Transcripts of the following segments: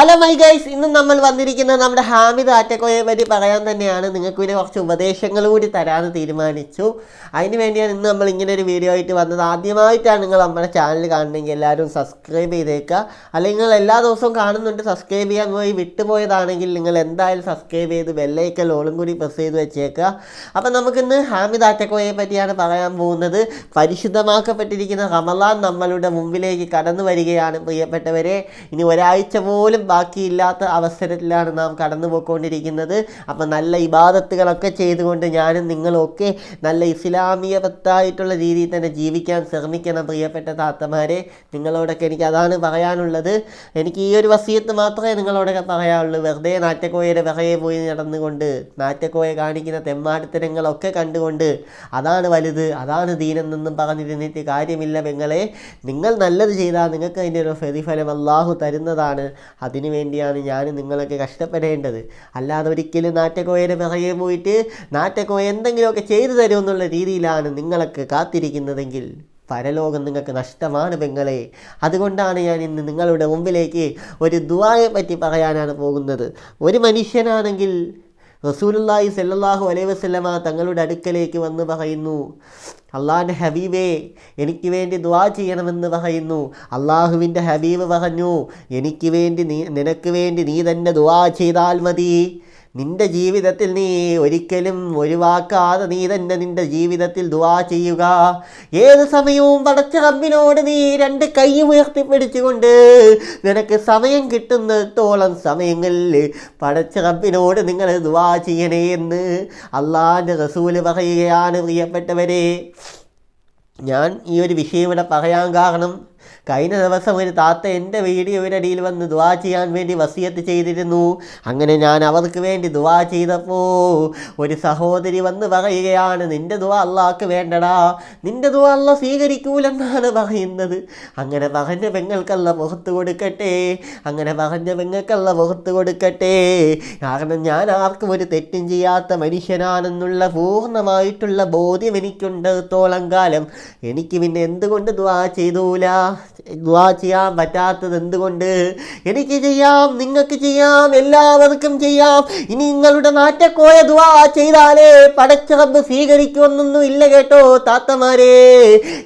Hello my guys ഇന്ന് നമ്മൾ വന്നിരിക്കുന്നത് നമ്മുടെ ഹാമിദ് ആറ്റക്കോയെ പറ്റി പറയാൻ തന്നെയാണ്. നിങ്ങൾക്ക് പിന്നെ കുറച്ച് ഉപദേശങ്ങൾ കൂടി തരാമെന്ന് തീരുമാനിച്ചു. അതിന് വേണ്ടിയാണ് ഇന്ന് നമ്മൾ ഇങ്ങനെ ഒരു വീഡിയോ ആയിട്ട് വന്നത്. ആദ്യമായിട്ടാണ് നിങ്ങൾ നമ്മുടെ ചാനൽ കാണണമെങ്കിൽ എല്ലാവരും സബ്സ്ക്രൈബ് ചെയ്തേക്കുക. അല്ലെങ്കിൽ നിങ്ങൾ എല്ലാ ദിവസവും കാണുന്നുണ്ട് സബ്സ്ക്രൈബ് ചെയ്യാൻ പോയി വിട്ടുപോയതാണെങ്കിൽ നിങ്ങൾ എന്തായാലും സബ്സ്ക്രൈബ് ചെയ്ത് ബെല്ലൈക്കൽ ഓളും കൂടി പ്രസ് ചെയ്ത് വെച്ചേക്കുക. അപ്പം നമുക്കിന്ന് ഹാമിദ് ആറ്റക്കോയെ പറ്റിയാണ് പറയാൻ പോകുന്നത്. പരിശുദ്ധമാക്കപ്പെട്ടിരിക്കുന്ന റമലാൻ നമ്മളുടെ മുമ്പിലേക്ക് കടന്നു വരികയാണ് പ്രിയപ്പെട്ടവരെ. ഇനി ഒരാഴ്ച പോലും ബാക്കിയില്ലാത്ത അവസരത്തിലാണ് നാം കടന്നു പോയിക്കൊണ്ടിരിക്കുന്നത് അപ്പം നല്ല ഇബാദത്തുകളൊക്കെ ചെയ്തുകൊണ്ട് ഞാനും നിങ്ങളൊക്കെ നല്ല ഇസ്ലാമികപത്തായിട്ടുള്ള രീതിയിൽ തന്നെ ജീവിക്കാൻ ശ്രമിക്കണം പ്രിയപ്പെട്ട താത്തമാരെ. നിങ്ങളോടൊക്കെ എനിക്ക് അതാണ് പറയാനുള്ളത്. എനിക്ക് ഈ ഒരു വസീയത്ത് മാത്രമേ നിങ്ങളോടൊക്കെ പറയാനുള്ളൂ. വെറുതെ നാറ്റക്കോയയുടെ വിറയെ പോയി നടന്നുകൊണ്ട് നാറ്റക്കോയെ കാണിക്കുന്ന തെമ്മാടിത്തരങ്ങളൊക്കെ കണ്ടുകൊണ്ട് അതാണ് വലുത് അതാണ് ദീനെന്നൊന്നും പറഞ്ഞിരുന്നിട്ട് കാര്യമില്ല പെങ്ങളെ. നിങ്ങൾ നല്ലത് ചെയ്താൽ നിങ്ങൾക്ക് അതിന്റെ ഒരു പ്രതിഫലം അള്ളാഹു തരുന്നതാണ്. അതിനു വേണ്ടിയാണ് ഞാൻ നിങ്ങളൊക്കെ കഷ്ടപ്പെടേണ്ടത്. അല്ലാതെ ഒരിക്കലും നാറ്റക്കോയയുടെ പിറകെ പോയിട്ട് നാറ്റക്കോയ എന്തെങ്കിലുമൊക്കെ ചെയ്തു തരുമെന്നുള്ള രീതിയിലാണ് നിങ്ങളൊക്കെ കാത്തിരിക്കുന്നതെങ്കിൽ പരലോകം നിങ്ങൾക്ക് നഷ്ടമാണ് പെങ്ങളെ. അതുകൊണ്ടാണ് ഞാൻ ഇന്ന് നിങ്ങളുടെ മുമ്പിലേക്ക് ഒരു ദുആയെ പറ്റി പറയാനാണ് പോകുന്നത്. ഒരു മനുഷ്യനാണെങ്കിൽ റസൂലുള്ളാഹി സല്ലാഹു അലൈ വസല്ലമ തങ്ങളുടെ അടുക്കലേക്ക് വന്ന് പറയുന്നു അള്ളാഹിന്റെ ഹബീബേ എനിക്ക് വേണ്ടി ദുആ ചെയ്യണമെന്ന് പറയുന്നു. അള്ളാഹുവിന്റെ ഹബീബ് പറഞ്ഞു എനിക്ക് വേണ്ടി നീ നിനക്ക് വേണ്ടി നീ തന്നെ ദുആ ചെയ്താൽ മതി. നിന്റെ ജീവിതത്തിൽ നീ ഒരിക്കലും ഒഴിവാക്കാതെ നീ തന്നെ നിന്റെ ജീവിതത്തിൽ ദുവാ ചെയ്യുക. ഏത് സമയവും പടച്ച റബ്ബിനോട് നീ രണ്ട് കൈ ഉയർത്തിപ്പിടിച്ചുകൊണ്ട് നിനക്ക് സമയം കിട്ടുന്നിടത്തോളം സമയങ്ങളിൽ പടച്ച റബ്ബിനോട് നിങ്ങൾ ദുവാ ചെയ്യണേ എന്ന് അള്ളാന്റെ റസൂൽ പറയുകയാണ് പ്രിയപ്പെട്ടവരെ. ഞാൻ ഈ ഒരു വിഷയം ഇവിടെ പറയാൻ കാരണം കഴിഞ്ഞ ദിവസം ഒരു താത്ത എന്റെ വീഡിയോയുടെ അടിയിൽ വന്ന് ദുവാ ചെയ്യാൻ വേണ്ടി വസിയത്ത് ചെയ്തിരുന്നു. അങ്ങനെ ഞാൻ അവർക്ക് വേണ്ടി ദുവാ ചെയ്തപ്പോൾ ഒരു സഹോദരി വന്ന് പറയുകയാണ് നിന്റെ ദുവ അള്ളാഹ്ക്ക് വേണ്ടടാ നിന്റെ ദുവ അള്ള സ്വീകരിക്കൂലെന്നാണ് പറയുന്നത്. അങ്ങനെ പറഞ്ഞ പെങ്ങൾക്കല്ല മുഖത്ത് കൊടുക്കട്ടെ അങ്ങനെ പറഞ്ഞ പെങ്ങൾക്കല്ല മുഖത്ത് കൊടുക്കട്ടെ. കാരണം ഞാൻ ആർക്കും ഒരു തെറ്റും ചെയ്യാത്ത മനുഷ്യനാണെന്നുള്ള പൂർണമായിട്ടുള്ള ബോധ്യം എനിക്കുണ്ടിടത്തോളം കാലം. എനിക്ക് പിന്നെ എന്തുകൊണ്ട് ദുവാ ചെയ്തൂല? ദുവാ ചെയ്യാൻ പറ്റാത്തത് എന്തുകൊണ്ട്? എനിക്ക് ചെയ്യാം നിങ്ങൾക്ക് ചെയ്യാം എല്ലാവർക്കും ചെയ്യാം. ഇനി നിങ്ങളുടെ നാറ്റക്കോയ ദുവാ ചെയ്താലേ പടച്ച റബ്ബ് സ്വീകരിക്കുമെന്നൊന്നും ഇല്ല കേട്ടോ താത്തമാരെ.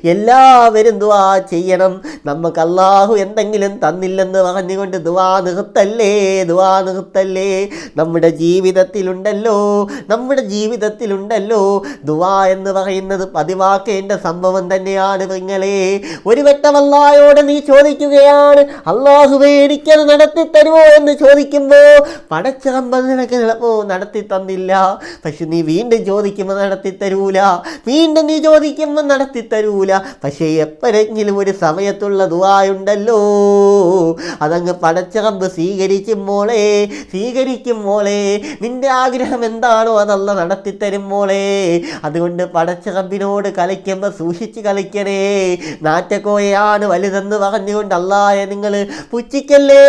എല്ലാവരും ദുവാ ചെയ്യണം. നമുക്ക് അള്ളാഹു എന്തെങ്കിലും തന്നില്ലെന്ന് പറഞ്ഞുകൊണ്ട് ദുവാ നിർത്തല്ലേ ദുവാ നിർത്തല്ലേ? നമ്മുടെ ജീവിതത്തിലുണ്ടല്ലോ നമ്മുടെ ജീവിതത്തിലുണ്ടല്ലോ. ദുവാ എന്ന് പറയുന്നത് പതിവാക്കേണ്ട സംഭവം തന്നെയാണ് നിങ്ങളെ ഒരു വട്ടം അള്ളാഹയോട് നീ ചോദിക്കുകയാണ്. അള്ളാഹുവേ എനിക്കത് നടത്തി തരുമോ എന്ന് ചോദിക്കുമ്പോൾ പടച്ചമ്പത് നിനക്ക് ചിലപ്പോൾ നടത്തി തന്നില്ല പക്ഷെ നീ വീണ്ടും ചോദിക്കുമ്പോൾ നടത്തി തരൂല വീണ്ടും നീ ചോദിക്കുമ്പോൾ നടത്തി തരൂല പക്ഷേ എപ്പോഴെങ്കിലും ഒരു സമയത്തുള്ള ദുവായുണ്ടല്ലോ അതങ്ങ് പടച്ചറമ്പ് സ്വീകരിക്കും മോളെ സ്വീകരിക്കും മോളെ. നിന്റെ ആഗ്രഹം എന്താണോ അതല്ല നടത്തി തരും മോളെ. അതുകൊണ്ട് പടച്ച റബ്ബിനോട് കളിക്കുമ്പോൾ സൂക്ഷിച്ച് കളിക്കണേ. നാറ്റക്കോയാണ് വലുതെന്ന് പറഞ്ഞുകൊണ്ട് അള്ളായ നിങ്ങൾ പുച്ഛിക്കല്ലേ?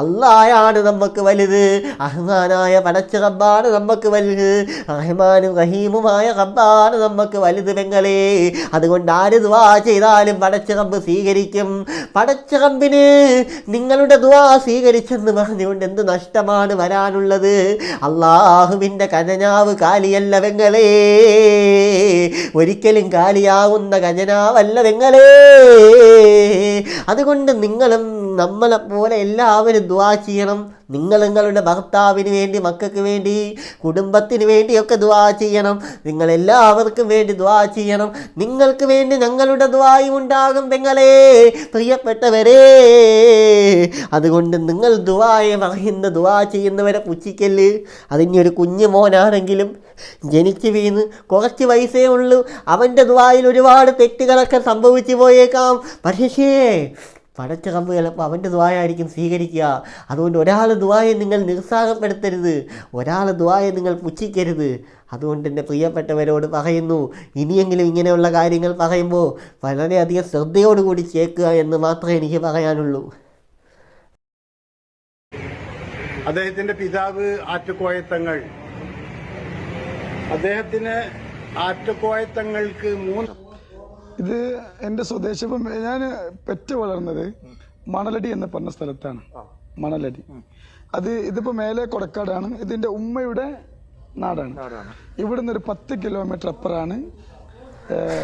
അള്ളായാണ് നമുക്ക് വലുത്. അഹ്മാനായ പടച്ച റബ്ബാണ് നമുക്ക് വലുത്. റഹ്മാനും റഹീമുമായ റബ്ബാണ് നമുക്ക് വലുത് പെങ്ങളെ. അതുകൊണ്ട് ആര് ദുവാ ചെയ്താലും പടച്ച റബ്ബ് സ്വീകരിക്കും. പടച്ച റബ്ബിന് നിങ്ങളുടെ ദുവാ സ്വീകരിച്ചെന്ന് പറഞ്ഞുകൊണ്ട് എന്ത് നഷ്ടമാണ് വരാനുള്ളത്? അള്ളാഹുവിന്റെ കനനാവ് കാലിയല്ല വെങ്ങളേ ഒരിക്കലും കാലിയാവുന്ന കനനാവല്ല വെങ്ങളേ അതുകൊണ്ട് നിങ്ങളും നമ്മളെ പോലെ എല്ലാവരും ദുവാ ചെയ്യണം. നിങ്ങൾ നിങ്ങളുടെ ഭർത്താവിന് വേണ്ടി മക്കൾക്ക് വേണ്ടി കുടുംബത്തിന് വേണ്ടിയൊക്കെ ദുവാ ചെയ്യണം. നിങ്ങൾ എല്ലാവർക്കും വേണ്ടി ദുവാ ചെയ്യണം. നിങ്ങൾക്ക് വേണ്ടി ഞങ്ങളുടെ ദുവായും ഉണ്ടാകും പെങ്ങളെ. പ്രിയപ്പെട്ടവരെ അതുകൊണ്ട് നിങ്ങൾ ദുവായെ പറയുന്ന ദുവാ ചെയ്യുന്നവരെ പുച്ഛിക്കൽ അതിനി ഒരു കുഞ്ഞു മോനാണെങ്കിലും ജനിച്ച് വീണ് കുറച്ച് വയസ്സേ ഉള്ളൂ. അവന്റെ ദുവായിൽ ഒരുപാട് തെറ്റുകളൊക്കെ സംഭവിച്ചു പോയേക്കാം. പക്ഷേ പടച്ച കമ്പ് ചിലപ്പോൾ അവന്റെ ദ്വായായിരിക്കും സ്വീകരിക്കുക. അതുകൊണ്ട് ഒരാൾ ദ്വായെ നിങ്ങൾ നിരുത്സാഹപ്പെടുത്തരുത് ഒരാൾ ദ്വായെ നിങ്ങൾ പുച്ഛിക്കരുത്. അതുകൊണ്ട് എന്റെ പ്രിയപ്പെട്ടവരോട് പറയുന്നു ഇനിയെങ്കിലും ഇങ്ങനെയുള്ള കാര്യങ്ങൾ പറയുമ്പോൾ വളരെയധികം ശ്രദ്ധയോടുകൂടി ചേക്കുക എന്ന് മാത്രമേ എനിക്ക് പറയാനുള്ളൂ. അദ്ദേഹത്തിന്റെ പിതാവ് ആറ്റുകോയത്തങ്ങൾ അദ്ദേഹത്തിന് ആറ്റുകോയത്തങ്ങൾക്ക് മൂന്ന് ഇത് എന്റെ സ്വദേശം ഞാൻ പെറ്റ് വളർന്നത് മണലടി എന്ന് പറഞ്ഞ സ്ഥലത്താണ്. മണലടി. അത് ഇതിപ്പോ മേലെ കൊടക്കാടാണ്. ഇതിന്റെ ഉമ്മയുടെ നാടാണ്. ഇവിടുന്ന് ഒരു പത്ത് കിലോമീറ്റർ അപ്പുറാണ്.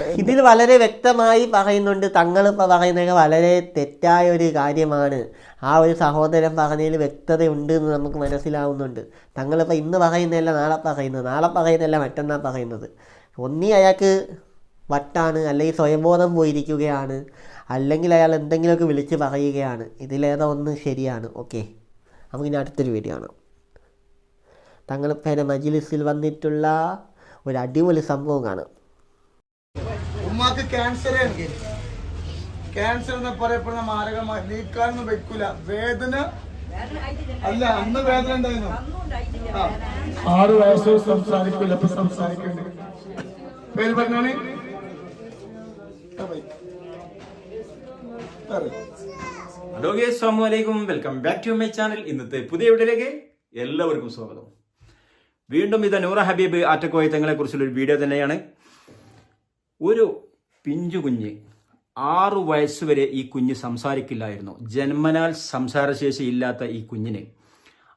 ഇതിൽ വളരെ വ്യക്തമായി പറയുന്നുണ്ട് തങ്ങളിപ്പോൾ പറയുന്നത് വളരെ തെറ്റായ ഒരു കാര്യമാണ്. ആ ഒരു സഹോദരൻ പറഞ്ഞതിൽ വ്യക്തതയുണ്ട് എന്ന് നമുക്ക് മനസ്സിലാവുന്നുണ്ട്. തങ്ങളിപ്പോൾ ഇന്ന് പറയുന്നതല്ല നാളെ പറയുന്നത്. നാളെ പറയുന്നതല്ല മറ്റന്നാൾ പറയുന്നത്. ഒന്നീ അയാൾക്ക് വട്ടാണ് അല്ലെങ്കിൽ സ്വയംബോധം പോയിരിക്കുകയാണ്. അല്ലെങ്കിൽ അയാൾ എന്തെങ്കിലുമൊക്കെ വിളിച്ച് പറയുകയാണ്. ഇതിലേതോ ഒന്ന് ശരിയാണ്. ഓക്കെ. നമുക്കിനി അടുത്തൊരു വീഡിയോ കാണാം. തങ്ങളിപ്പേരെ മജിലിസിൽ വന്നിട്ടുള്ള ഒരു അടിപൊളി സംഭവം കാണാം. ഉമ്മാക്ക് ക്യാൻസർ ക്യാൻസർ എന്ന് പറയപ്പെടുന്ന മാരകമായി നീക്കാനൊന്നും വെക്കൂല. വേദന? അല്ല അന്ന് വേദന ഉണ്ടായിരുന്നു. ആറ് വയസ്സ് സംസാരിക്കൂല ഇപ്പൊ സംസാരിക്കുന്നുണ്ട് പേര് പറഞ്ഞാണ് hello guys സ്വാമലൈക്കും welcome back to my channel ഇന്നത്തെ പുതിയ വീഡിയോയിലേക്ക് എല്ലാവർക്കും സ്വാഗതം. വീണ്ടും ഇത് നൂറ ഹബീബ് ആറ്റക്കോയ തങ്ങളെ ഒരു വീഡിയോ തന്നെയാണ്. ഒരു പിഞ്ചു കുഞ്ഞ് ആറു വയസ്സുവരെ ഈ കുഞ്ഞ് സംസാരിക്കില്ലായിരുന്നു. ജന്മനാൽ സംസാരശേഷി ഇല്ലാത്ത ഈ കുഞ്ഞിന്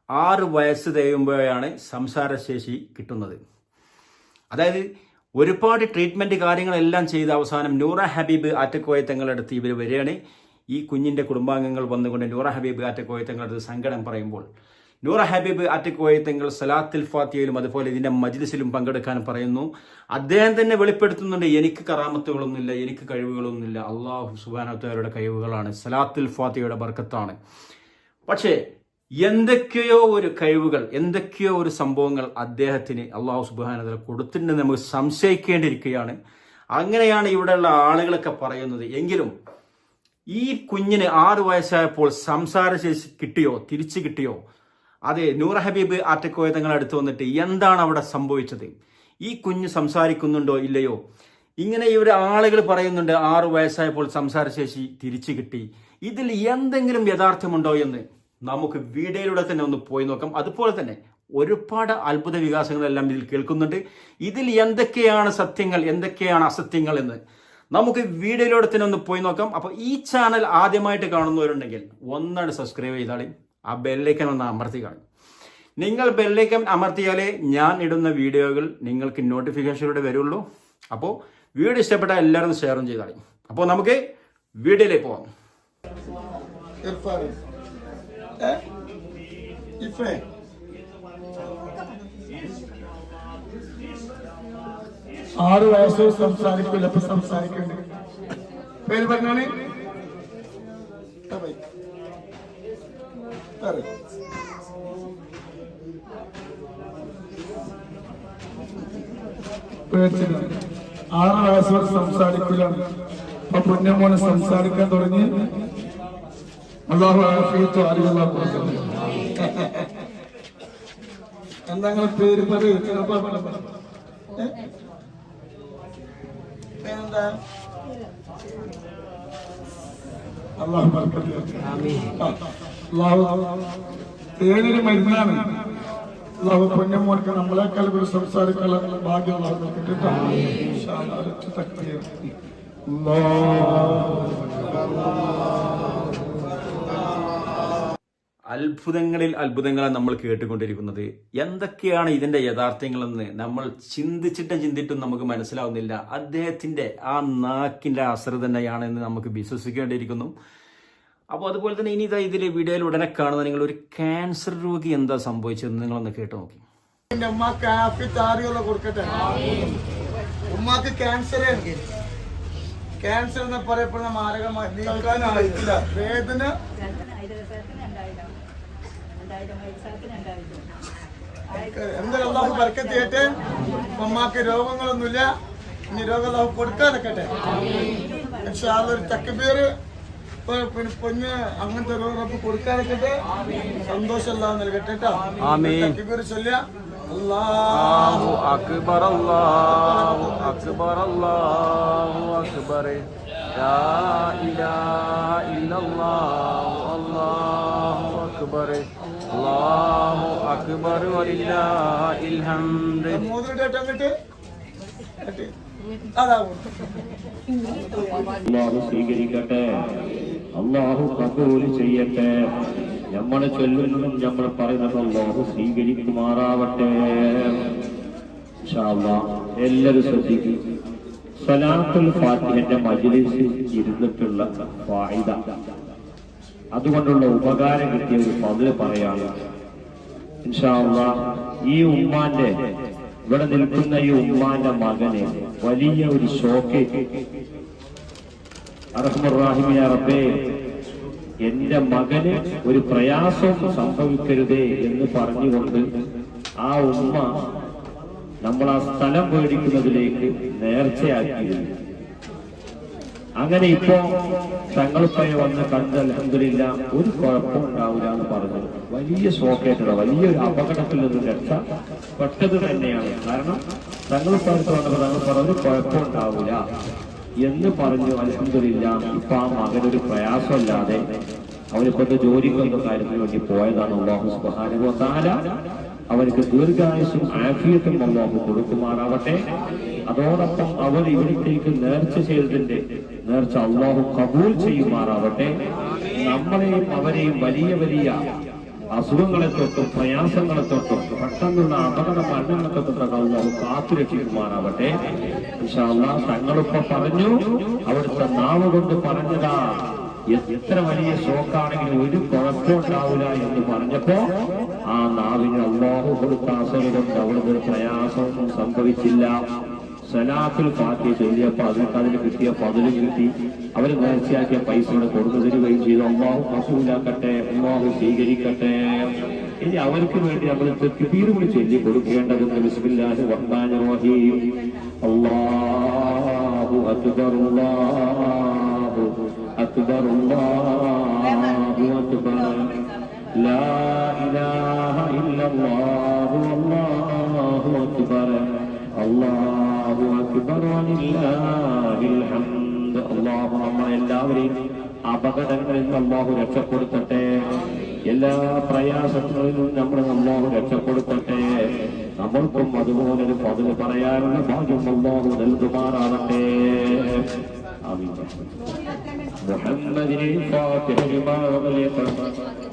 ആറ് വയസ്സ് തികയുമ്പോഴാണ് സംസാരശേഷി കിട്ടുന്നത്. അതായത് ഒരുപാട് ട്രീറ്റ്മെന്റ് കാര്യങ്ങളെല്ലാം ചെയ്ത് അവസാനം നൂറ ഹബീബ് ആറ്റക്കോയ തങ്ങളടുത്ത് ഇവർ വരികയാണ്. ഈ കുഞ്ഞിന്റെ കുടുംബാംഗങ്ങൾ വന്നുകൊണ്ട് നൂറ ഹബീബ് ആറ്റക്കോയ തങ്ങളടുത്ത് സങ്കടം പറയുമ്പോൾ നൂറ ഹബീബ് ആറ്റക്കോയ തങ്ങൾ സലാത്തിൽ ഫാത്തിയയിലും അതുപോലെ ഇതിന്റെ മജ്ലിസിലും പങ്കെടുക്കാൻ പറയുന്നു. അദ്ദേഹം തന്നെ വെളിപ്പെടുത്തുന്നുണ്ട് എനിക്ക് കറാമത്തുകളൊന്നുമില്ല എനിക്ക് കഴിവുകളൊന്നുമില്ല. അള്ളാഹു സുബാനത്തവരുടെ കഴിവുകളാണ്. സലാത്തിൽ ഫാത്തിയയുടെ ബർക്കത്താണ്. പക്ഷേ എന്തൊക്കെയോ ഒരു കഴിവുകൾ എന്തൊക്കെയോ ഒരു സംഭവങ്ങൾ അദ്ദേഹത്തിന് അള്ളാഹു സുബാനതല കൊടുത്തിട്ടുണ്ടെന്ന് നമുക്ക് സംശയിക്കേണ്ടിയിരിക്കുകയാണ്. അങ്ങനെയാണ് ഇവിടെയുള്ള ആളുകളൊക്കെ പറയുന്നത്. എങ്കിലും ഈ കുഞ്ഞിന് ആറു വയസ്സായപ്പോൾ സംസാരശേഷി കിട്ടിയോ തിരിച്ചു കിട്ടിയോ? അതെ നൂർ ഹബീബ് ആറ്റക്കോയ തങ്ങൾ അടുത്ത് വന്നിട്ട് എന്താണ് അവിടെ സംഭവിച്ചത്? ഈ കുഞ്ഞ് സംസാരിക്കുന്നുണ്ടോ ഇല്ലയോ? ഇങ്ങനെ ഇവർ ആളുകൾ പറയുന്നുണ്ട് ആറു വയസ്സായപ്പോൾ സംസാരശേഷി തിരിച്ചു കിട്ടി. ഇതിൽ എന്തെങ്കിലും യഥാർത്ഥമുണ്ടോ എന്ന്? നമുക്ക് വീഡിയോയിലൂടെ തന്നെ ഒന്ന് പോയി നോക്കാം. അതുപോലെ തന്നെ ഒരുപാട് അത്ഭുത വികാസങ്ങളെല്ലാം ഇതിൽ കേൾക്കുന്നുണ്ട്. ഇതിൽ എന്തൊക്കെയാണ് സത്യങ്ങൾ എന്തൊക്കെയാണ് അസത്യങ്ങൾ എന്ന് നമുക്ക് വീഡിയോയിലൂടെ തന്നെ ഒന്ന് പോയി നോക്കാം. അപ്പോൾ ഈ ചാനൽ ആദ്യമായിട്ട് കാണുന്നവരുണ്ടെങ്കിൽ ഒന്നാണ് സബ്സ്ക്രൈബ് ചെയ്താളി ആ ബെല്ലൈക്കൻ ഒന്ന് അമർത്തി കാണും. നിങ്ങൾ ബെല്ലൈക്കൻ അമർത്തിയാലേ ഞാൻ ഇടുന്ന വീഡിയോകൾ നിങ്ങൾക്ക് നോട്ടിഫിക്കേഷനിലൂടെ വരുള്ളൂ. അപ്പോൾ വീഡിയോ ഇഷ്ടപ്പെട്ട എല്ലാവരും ഷെയറും ചെയ്താളി അപ്പോൾ നമുക്ക് വീഡിയോയിലേക്ക് പോവാം. ഏ? ഇഫേ ആറ് വയസ്സ് സംസാരിക്കില്ല അപ്പൊ സംസാരിക്കുന്നുണ്ട് പേര് പറഞ്ഞാണ് ആറ് വയസ്സ് സംസാരിക്കില്ല അപ്പൊ സംസാരിക്കാൻ തുടങ്ങി. അള്ളാഹു ആഫിയത്ത് അറിയുള്ള എന്താ പേര് പറയൂ? പേരെന്താ? അള്ളാഹു അള്ളാഹു തേനൊരു മരുന്നാണ്. അള്ളാഹു പൊന്നമോർക്ക് നമ്മളെക്കാൾ കൂടി സംസാരിക്കാനുള്ള ഭാഗ്യം അള്ളാഹു നൽകട്ടെ കേട്ടോ. അത്ഭുതങ്ങളിൽ അത്ഭുതങ്ങളാണ് നമ്മൾ കേട്ടുകൊണ്ടിരിക്കുന്നത്. എന്തൊക്കെയാണ് ഇതിന്റെ യഥാർത്ഥങ്ങളെന്ന് നമ്മൾ ചിന്തിച്ചിട്ടും ചിന്തിട്ടും നമുക്ക് മനസ്സിലാവുന്നില്ല. അദ്ദേഹത്തിന്റെ ആ നാക്കിന്റെ അസറ് തന്നെയാണെന്ന് നമുക്ക് വിശ്വസിക്കേണ്ടിയിരിക്കുന്നു. അപ്പോൾ അതുപോലെ തന്നെ ഇനി ഇതാ ഇതിൽ വീഡിയോയിൽ ഉടനെ കാണുന്ന നിങ്ങൾ ഒരു ക്യാൻസർ രോഗി എന്താ സംഭവിച്ചതെന്ന് നിങ്ങളൊന്ന് കേട്ട് നോക്കി. എന്റെ ഉമ്മാക്ക് ഹാപ്പി താരിയുള്ള കൊടുക്കട്ടെ? ഉമ്മാക്ക് ക്യാൻസർ ക്യാൻസർ എന്ന് പറയപ്പെടുന്ന മാരകമായി നീക്കാനായിട്ടില്ല വേദന എന്തായാലും അള്ളാഹു ബർക്കത്ത് ചെയ്യട്ടെ. ഉമ്മാക്ക് രോഗങ്ങളൊന്നുമില്ല. ഇനി രോഗം അള്ളാഹു കൊടുക്കാതെക്കട്ടെ പക്ഷെ ഒരു തക്കബീർ പിന്നെ പൊന്ന് അങ്ങനത്തെ രോഗം റബ്ബ് കൊടുക്കാതെക്കട്ടെ സന്തോഷം അല്ലാതെ നൽകട്ടെ കേട്ടോ. തക്കബീർ ചൊല്ലുക. അല്ലാഹു അക്ബർ അല്ലാഹു അക്ബർ അല്ലാഹു അക്ബർ. ഇല്ലല്ലാഹു അല്ലാഹു അക്ബർ. അല്ലാഹു അക്ബർ വലില്ലാഹിൽ ഹംദ്. മോതിരിട്ട് അങ്ങോട്ട് അതാവും അള്ളാഹു സ്വീകരിക്കട്ടെ. അള്ളാഹു കബൂൽ ചെയ്യട്ടെ. നമ്മൾ ചൊല്ലുന്നതും നമ്മൾ പറയുന്നതും അള്ളാഹു സ്വീകരിക്കുമാറാവട്ടെ. എല്ലാവരും ശ്രദ്ധിക്കും. സലാത്തുൽ ഫാത്തിഹന്റെ മജ്ലിസിൽ ഇരുന്നിട്ടുള്ള ഫായിദ. അതുകൊണ്ടുള്ള ഉപകാരം കിട്ടിയ ഒരു പതിവ് പറയാണ്. ഇൻഷാ അല്ലാഹ് ഈ ഉമ്മാന്റെ ഇവിടെ നിൽക്കുന്ന ഈ ഉമ്മാന്റെ മകന് വലിയ ഒരു ഷോക്ക്. അറഹമുറാഹിമിയ റബ്ബേ എന്റെ മകന് ഒരു പ്രയാസവും സംഭവിക്കരുതേ എന്ന് പറഞ്ഞുകൊണ്ട് ആ ഉമ്മ നമ്മൾ ആ സ്ഥലം പേടിക്കുന്നതിലേക്ക് നേർച്ചയാക്കിയിരുന്നു. അങ്ങനെ ഇപ്പോ തങ്ങളിപ്പയെ വന്ന് കണ്ട് അലഹമില്ല ഒരു കുഴപ്പം ഉണ്ടാവില്ല എന്ന് പറഞ്ഞു. വലിയ ഷോക്കേറ്റത വലിയൊരു അപകടത്തിൽ നിന്ന് രക്ഷ പെട്ടത് തന്നെയാണ്. കാരണം തങ്ങളിപ്പടുത്ത് വന്നപ്പോൾ തങ്ങൾ പറഞ്ഞു കുഴപ്പം ഉണ്ടാവില്ല എന്ന് പറഞ്ഞു അലഹമില്ല ഇപ്പൊ ആ മകനൊരു പ്രയാസമല്ലാതെ അവനിപ്പോഴത്തെ ജോലിക്കൊന്നും കാര്യത്തിന് വേണ്ടി പോയതാണ് അള്ളാഹു സുബാനുഭവ താര അവർക്ക് ദീർഘായുസും ആഫിയത്തും അള്ളാഹു കൊടുക്കുമാറാവട്ടെ. അതോടൊപ്പം അവർ ഇവിടത്തേക്ക് നേർച്ച ചെയ്തതിന്റെ നേർച്ച അള്ളാഹു കബൂൽ ചെയ്യുമാറാവട്ടെ. നമ്മളെയും അവരെയും വലിയ വലിയ അസുഖങ്ങളെ തൊട്ടും പ്രയാസങ്ങളെ തൊട്ടും പെട്ടെന്നുള്ള അപകട മരണങ്ങളെ തൊട്ടും അള്ളാഹു കാത്തുരക്ഷിക്കുമാറാവട്ടെ രക്ഷിക്കുമാറാവട്ടെ. ഇൻഷാല്ലാ തങ്ങളിപ്പോ പറഞ്ഞു അവിടുത്തെ നാവ് കൊണ്ട് പറഞ്ഞതാ എത്ര വലിയ ഷോക്കാണെങ്കിലും ഒരു കുഴപ്പമുണ്ടാവില്ല എന്ന് പറഞ്ഞപ്പോ ആ നാവിന് അള്ളാഹു കൊടുത്ത അസുഖം അവിടുന്ന് പ്രയാസമൊന്നും സംഭവിച്ചില്ല. സലാഫിൽ പാർട്ടി ചൊല്ലിയപ്പോൾ അവർക്ക് അതിന് കിട്ടിയ പതിന് കിട്ടി. അവർ നേർച്ചയാക്കിയ പൈസ കൂടെ കൊടുത്തു തരികയും ചെയ്തു. അമ്മാവ് കസൂലാക്കട്ടെ അമ്മാവ് സ്വീകരിക്കട്ടെ. ഇനി അവർക്ക് വേണ്ടി നമ്മൾ തെക്കുതീര് കൂടി ചൊല്ലി കൊടുക്കേണ്ടതെന്ന് ബിസ്മില്ലാഹി റഹ്മാനി അള്ളാഹു അല്ലാഹു അക്ബർ അല്ലാഹു അക്ബർ അല്ലാഹു അക്ബർ. ലാ ഇലാഹ ഇല്ലല്ലാഹു അല്ലാഹു അക്ബർ. അല്ലാഹു الله أكبر ولله الحمد الله നമ്മൾ എല്ലാവരെയും അപകടങ്ങളിൽ നിന്ന് അള്ളാഹു രക്ഷപ്പെടുത്തട്ടെ എല്ലാ പ്രയാസങ്ങളിൽ നിന്നും നമ്മൾ അള്ളാഹു രക്ഷപ്പെടുത്തട്ടെ നമ്മൾക്കും അതുപോലെ ഒരു പതിവ് പറയാനുള്ള ഭാഗ്യം അള്ളാഹു നൽകുമാറാവട്ടെ ആമീൻ محمد الفاتح لما أغلق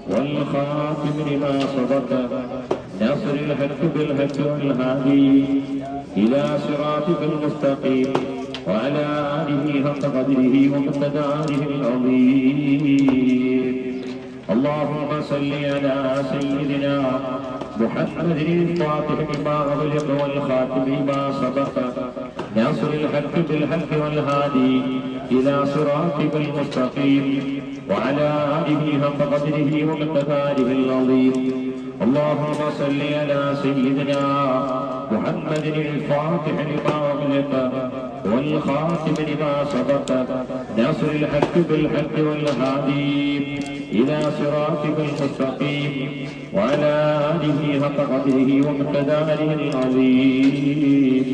والخاتم لما سبق ناصر الحق بالحق والهادي إلى صراطك المستقيم وعلى آله حق قدره ومقداره العظيم. اللهم صل على سيدنا محمد الفاتح لما أغلق والخاتم لما سبق. ناصر الحق بالحق والهادي إلى صراطك المستقيم وعلى آله حق قدره ومقداره العظيم. اللهم صل على سيدنا محمد الفاتح لما أغلق والخاتم لما سبق. ناصر الحق بالحق والهادي إلى صراطك المستقيم وعلى آله حق قدره ومقداره العظيم.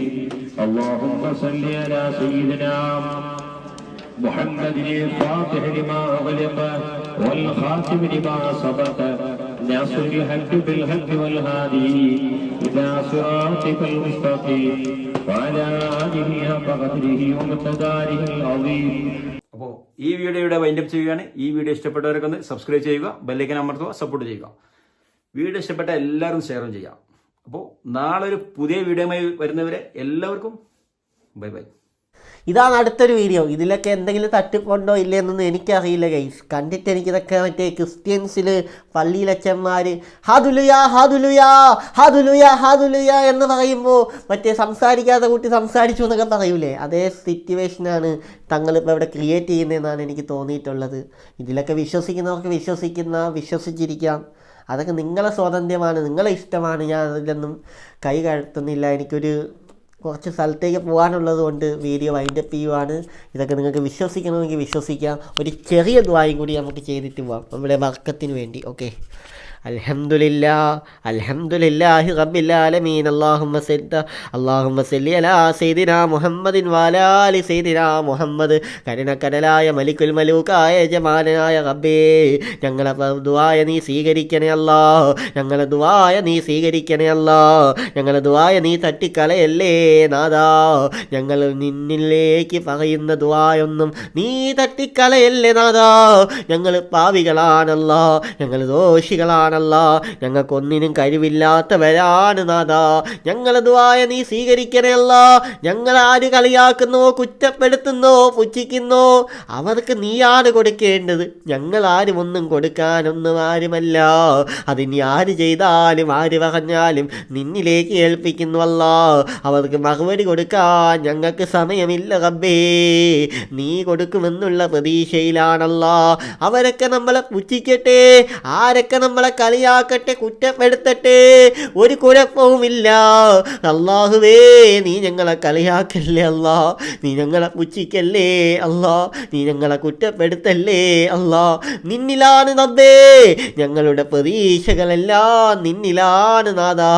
اللهم صل على سيدنا محمد الفاتح لما أغلق والخاتم لما سبق. ناصر الحق بالحق والهادي إلى صراطك المستقيم وعلى آله حق قدره ومقداره العظيم അപ്പോൾ ഈ വീഡിയോയുടെ വൈൻഡപ്പ് ചെയ്യുകയാണ് ഈ വീഡിയോ ഇഷ്ടപ്പെട്ടവരൊക്കെ ഒന്ന് സബ്സ്ക്രൈബ് ചെയ്യുക ബെല്ലൈക്കൻ അമർത്തുക സപ്പോർട്ട് ചെയ്യുക വീഡിയോ ഇഷ്ടപ്പെട്ട എല്ലാവരും ഷെയറും ചെയ്യാം അപ്പോൾ നാളെ ഒരു പുതിയ വീഡിയോയുമായി വരുന്നവരെ എല്ലാവർക്കും ബൈ ബൈ ഇതാണ് അടുത്തൊരു വീഡിയോ ഇതിലൊക്കെ എന്തെങ്കിലും തട്ടിപ്പുണ്ടോ ഇല്ലയെന്നൊന്നും എനിക്കറിയില്ല ഗൈസ് കണ്ടിട്ട് എനിക്കിതൊക്കെ മറ്റേ ക്രിസ്ത്യൻസിൽ പള്ളിയിലച്ചന്മാർ ഹാദുലുയാ ഹാദുലുയാ ഹാദുലുയാ ഹാദുലുയാ എന്ന് പറയുമ്പോൾ മറ്റേ സംസാരിക്കാതെ കൂട്ടി സംസാരിച്ചു എന്നൊക്കെ പറയൂലേ? അതേ സിറ്റുവേഷനാണ് തങ്ങളിപ്പോൾ ഇവിടെ ക്രിയേറ്റ് ചെയ്യുന്നതെന്നാണ് എനിക്ക് തോന്നിയിട്ടുള്ളത്. ഇതിലൊക്കെ വിശ്വസിക്കുന്നവർക്ക് വിശ്വസിക്കുന്ന വിശ്വസിച്ചിരിക്കാം. അതൊക്കെ നിങ്ങളെ സ്വാതന്ത്ര്യമാണ് നിങ്ങളെ ഇഷ്ടമാണ്. ഞാൻ അതിലൊന്നും കൈ കഴത്തുന്നില്ല. എനിക്കൊരു കുറച്ച് സ്ഥലത്തേക്ക് പോകാനുള്ളത് കൊണ്ട് വീഡിയോ വൈൻഡപ്പ് ചെയ്യുവാണ്. ഇതൊക്കെ നിങ്ങൾക്ക് വിശ്വസിക്കണമെങ്കിൽ വിശ്വസിക്കാം. ഒരു ചെറിയ ദ്വായം കൂടി നമുക്ക് ചെയ്തിട്ട് പോവാം. നമ്മുടെ വർക്കത്തിന് വേണ്ടി. ഓക്കെ അൽഹംദുലില്ലാ അൽഹംദുലില്ലാഹി റബ്ബിൽ ആലമീൻ. അല്ലാഹുമ്മ അല്ലാഹുമ്മ സല്ലി അലാ സയ്യിദിനാ മുഹമ്മദിൻ സയ്യിദിനാ മുഹമ്മദ്. കരുണക്കടലായ മലിക്കുൽ മലൂക്കായ യജമാനായ റബ്ബേ ഞങ്ങളെ ദുആയ നീ സ്വീകരിക്കണേ അല്ലാ. ഞങ്ങളെ ദുആയ നീ സ്വീകരിക്കണേ അല്ലാ. ഞങ്ങളെ ദുആയ നീ തട്ടിക്കളയല്ലേ നാദാ ഞങ്ങൾ നിന്നിലേക്ക് പറയുന്ന ദുആയൊന്നും നീ തട്ടിക്കളയല്ലേ നാദാ ഞങ്ങൾ പാവികളാണല്ലോ ഞങ്ങൾ ദോഷികളാണല്ല ഞങ്ങൾക്കൊന്നിനും കഴിവില്ലാത്തവരാണ് നാദാ ഞങ്ങളെ ദുആയ നീ സ്വീകരിക്കണേ ഞങ്ങളാര് കളിയാക്കുന്നോ കുറ്റപ്പെടുത്തുന്നോ പുച്ഛിക്കുന്നോ അവർക്ക് നീയാണ് കൊടുക്കേണ്ടത്. ഞങ്ങൾ ആരും ഒന്നും കൊടുക്കാനൊന്നും ആരുമല്ല. അതിനി ആര് ചെയ്താലും ആര് പറഞ്ഞാലും നിന്നിലേക്ക് ഏൽപ്പിക്കുന്നു അവർക്ക് മറുപടി കൊടുക്കാൻ ഞങ്ങൾക്ക് സമയമില്ല റബ്ബേ. നീ കൊടുക്കുമെന്നുള്ള പ്രതീക്ഷയിലാണല്ല. അവരൊക്കെ നമ്മളെ പുച്ഛിക്കട്ടെ? ആരൊക്കെ നമ്മളെ കളിയാക്കട്ടെ കുറ്റപ്പെടുത്തട്ടെ ഒരു കുഴപ്പവുമില്ല. അള്ളാഹുവേ നീ ഞങ്ങളെ കളിയാക്കല്ലേ അല്ലാ? നീ ഞങ്ങളെ പുച്ഛിക്കല്ലേ അല്ലാ? നീ ഞങ്ങളെ കുറ്റപ്പെടുത്തല്ലേ അല്ലാ? നിന്നിലാണ് നബ്ബേ ഞങ്ങളുടെ പ്രതീക്ഷകളെല്ലാം നിന്നിലാണ് നാദാ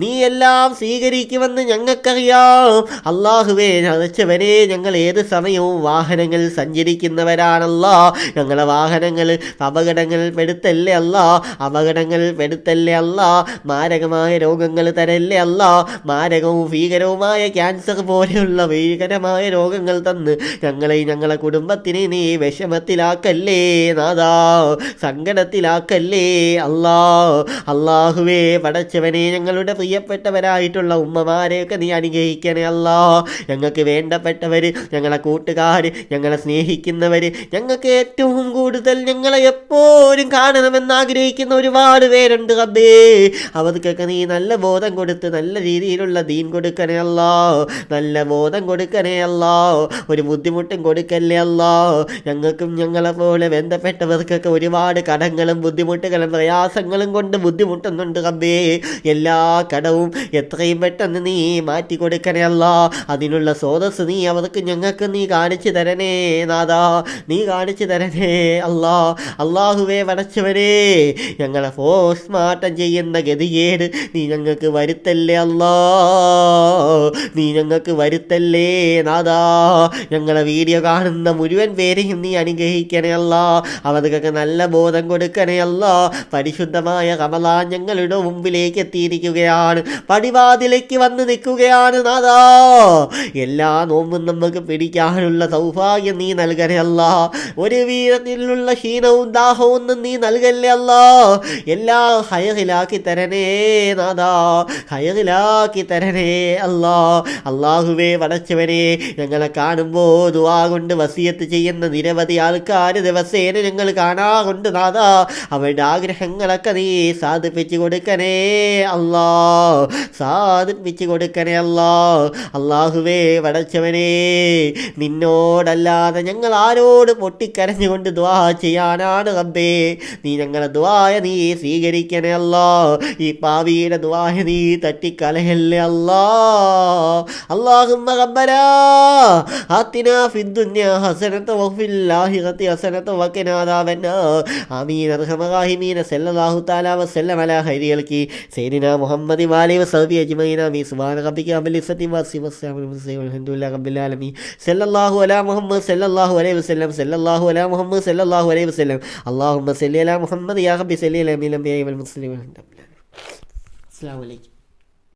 നീ എല്ലാം സ്വീകരിക്കുമെന്ന് ഞങ്ങൾക്കറിയാം. അള്ളാഹുവേ നനച്ചവരെ ഞങ്ങൾ ഏത് സമയവും വാഹനങ്ങൾ സഞ്ചരിക്കുന്നവരാണല്ലോ. ഞങ്ങളെ വാഹനങ്ങൾ അപകടങ്ങളിൽ പെടുത്തല്ലേ അല്ല? അപകടങ്ങളിൽ വരുത്തല്ലേ അല്ല? മാരകമായ രോഗങ്ങൾ തരല്ലേ അല്ല? മാരകവും ഭീകരവുമായ ക്യാൻസർ പോലെയുള്ള ഭീകരമായ രോഗങ്ങൾ തന്ന് ഞങ്ങളെ ഞങ്ങളെ കുടുംബത്തിനെ നീ വിഷമത്തിലാക്കല്ലേ നാദാ സങ്കടത്തിലാക്കല്ലേ അല്ലാ? അള്ളാഹുവേ പടച്ചവനെ ഞങ്ങളുടെ പ്രിയപ്പെട്ടവരായിട്ടുള്ള ഉമ്മമാരെയൊക്കെ നീ അനുഗ്രഹിക്കണേ അല്ലാ. ഞങ്ങൾക്ക് വേണ്ടപ്പെട്ടവർ ഞങ്ങളെ കൂട്ടുകാർ ഞങ്ങളെ സ്നേഹിക്കുന്നവർ ഞങ്ങൾക്ക് ഏറ്റവും കൂടുതൽ ഞങ്ങളെ എപ്പോഴും കാണണമെന്ന് ആഗ്രഹിക്കുന്ന ഒരുപാട് പേരുണ്ട് റബ്ബേ. അവർക്കൊക്കെ നീ നല്ല ബോധം കൊടുത്ത് നല്ല രീതിയിലുള്ള ദീൻ കൊടുക്കണേ അല്ലോ. നല്ല ബോധം കൊടുക്കണേ അല്ലോ. ഒരു ബുദ്ധിമുട്ടും കൊടുക്കല്ലേ അല്ലോ. ഞങ്ങൾക്കും ഞങ്ങളെ പോലെ ബന്ധപ്പെട്ടവർക്കൊക്കെ ഒരുപാട് കടങ്ങളും ബുദ്ധിമുട്ടുകളും പ്രയാസങ്ങളും കൊണ്ട് ബുദ്ധിമുട്ടുന്നുണ്ട് റബ്ബേ. എല്ലാ കടവും എത്രയും പെട്ടെന്ന് നീ മാറ്റി കൊടുക്കണേ അല്ലോ. അതിനുള്ള സ്രോതസ് നീ അവർക്ക് ഞങ്ങൾക്ക് നീ കാണിച്ചു തരണേ നാദാ നീ കാണിച്ചു തരണേ അല്ലാ. അള്ളാഹുവേ വടച്ചവരേ ഞങ്ങളെ മാറ്റം ചെയ്യുന്ന ഗതികേട് നീ ഞങ്ങൾക്ക് വരുത്തല്ലേ അല്ലാ? നീ ഞങ്ങൾക്ക് വരുത്തല്ലേ നാദാ ഞങ്ങളെ വീഡിയോ കാണുന്ന മുഴുവൻ പേരെയും നീ അനുഗ്രഹിക്കണേ അവർക്കൊക്കെ നല്ല ബോധം കൊടുക്കണേ അല്ല. പരിശുദ്ധമായ കമല ഞങ്ങളുടെ മുമ്പിലേക്ക് എത്തിയിരിക്കുകയാണ്. പടിവാതിലേക്ക് വന്ന് നിൽക്കുകയാണ് നാദാ എല്ലാ നോമ്പും നമുക്ക് പിടിക്കാനുള്ള സൗഭാഗ്യം നീ നൽകണേ അല്ല. ഒരു വീരത്തിലുള്ള ക്ഷീണവും ദാഹവും നീ നൽകല്ലേ അല്ല? എല്ലാം ഹയറിലാക്കി തരണേ നാദാ ഹയറിലാക്കി തരണേ അല്ലാ. അള്ളാഹുവേ വടച്ചവനെ ഞങ്ങളെ കാണുമ്പോൾ ദുവാ കൊണ്ട് വസിയത്ത് ചെയ്യുന്ന നിരവധി ആൾക്കാർ ദിവസേന ഞങ്ങൾ കാണാറുണ്ട് നാദാ അവരുടെ ആഗ്രഹങ്ങളൊക്കെ നീ സാധിപ്പിച്ചു കൊടുക്കണേ അല്ലാ. സാധിപ്പിച്ചു കൊടുക്കണേ അല്ലാ. അള്ളാഹുവേ വടച്ചവനെ നിന്നോടല്ലാതെ ഞങ്ങൾ ആരോട് പൊട്ടിക്കരഞ്ഞുകൊണ്ട് ദ്വാ ചെയ്യാനാണ് റബ്ബേ. നീ ഞങ്ങളെ ദ്വായ നീ നീ സ്വീകരിക്കണേ അല്ലോ. ഈ പാവിയുടെ ദുവാഹ നീ തട്ടിക്കലഹല്ലേ അല്ലോ. അള്ളാഹുമ്മ റബ്ബനാ. ആത്തിനാ ഫിദ്ദുന്യ ഹസനത വഫിൽ ലാഹിഖത്തി ഹസനത്ത് വക്കനാദാബന്നാ ആമീൻ. അർഹമറാഹിമീൻ. സല്ലല്ലാഹു തആല വസല്ലം അലാ ഹൈരിയൽക്കി സൈദിന മുഹമ്മദി വാലി വസഹബി അജ്മഈന മി സുബ്ഹാന റബ്ബിക അബിൽ ഇസ്സതി വസിഫ വസ്സലാമു അലൈഹി വൽഹംദുലില്ലാഹി റബ്ബിൽ ആലമീൻ. സല്ലല്ലാഹു അലാ മുഹമ്മദ് സല്ലല്ലാഹു അലൈഹി വസല്ലം സല്ലല്ലാഹു അലാ മുഹമ്മദ് സല്ലല്ലാഹു അലൈഹി വസല്ലം അല്ലാഹുമ്മ സല്ലി അലാ മുഹമ്മദ് യാ റബ്ബി സല്ലി من أنبيائهم المرسلين والسلام عليكم.